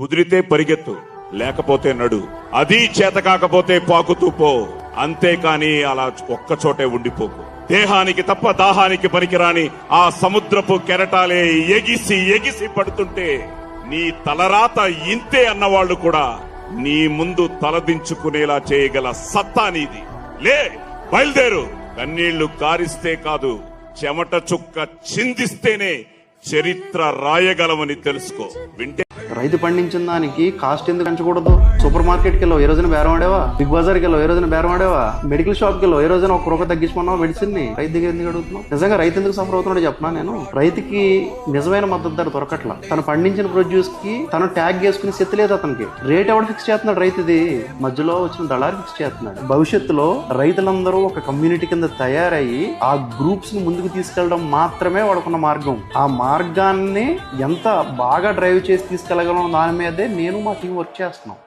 కుదిరితే పరిగెత్తు లేకపోతే నడు. అది చేత కాకపోతే పాకుతూ పో. అంతేకాని అలా ఒక్క చోటే ఉండిపోకు. దేహానికి తప్ప దాహానికి పనికిరాని ఆ సముద్రపు కెరటాలే ఎగిసి ఎగిసి పడుతుంటే నీ తలరాత ఇంతే అన్నవాళ్ళు కూడా నీ ముందు తలదించుకునేలా చేయగల సత్తా నీది. లే బయలుదేరు. కన్నీళ్ళు కారిస్తే కాదు చెమట చుక్క చిందిస్తేనే చరిత్ర రాయగలమని తెలుసుకో. వింటే రైతు పండించిన దానికి కాస్ట్ ఎందుకు పెంచకూడదు? సూపర్ మార్కెట్కి ఏ రోజున బేరం ఆడేవా? బిగ్ బజార్కి ఏ రోజున బేరం ఆడేవా? మెడికల్ షాప్కి ఏ రోజున ఒక రూపాయి తగ్గించుకున్నావు మెడిసిన్ని రైతు దగ్గర ఎందుకు అడుగుతున్నావు? నిజంగా రైతు ఎందుకు సఫర్ అవుతున్నాడు చెప్పనా నేను? రైతుకి నిజమైన మద్దతు ధర దొరకట్లా. తను పండించిన ప్రొడ్యూస్కి తను ట్యాగ్ చేసుకుని శక్తి లేదు అతనికి. రేట్ ఎవడు ఫిక్స్ చేస్తున్నాడు రైతుది? మధ్యలో వచ్చిన దళారి ఫిక్స్ చేస్తున్నాడు. భవిష్యత్తులో రైతులందరూ ఒక కమ్యూనిటీ కింద తయారయ్యి ఆ గ్రూప్స్ని ముందుకు తీసుకెళ్ళడం మాత్రమే వాడుకున్న మార్గం. ఆ మార్గాన్ని ఎంత బాగా డ్రైవ్ చేసి తీసుకెళ్ళగలం దాని మీదే నేను మా టీం వర్క్ చేస్తున్నాం.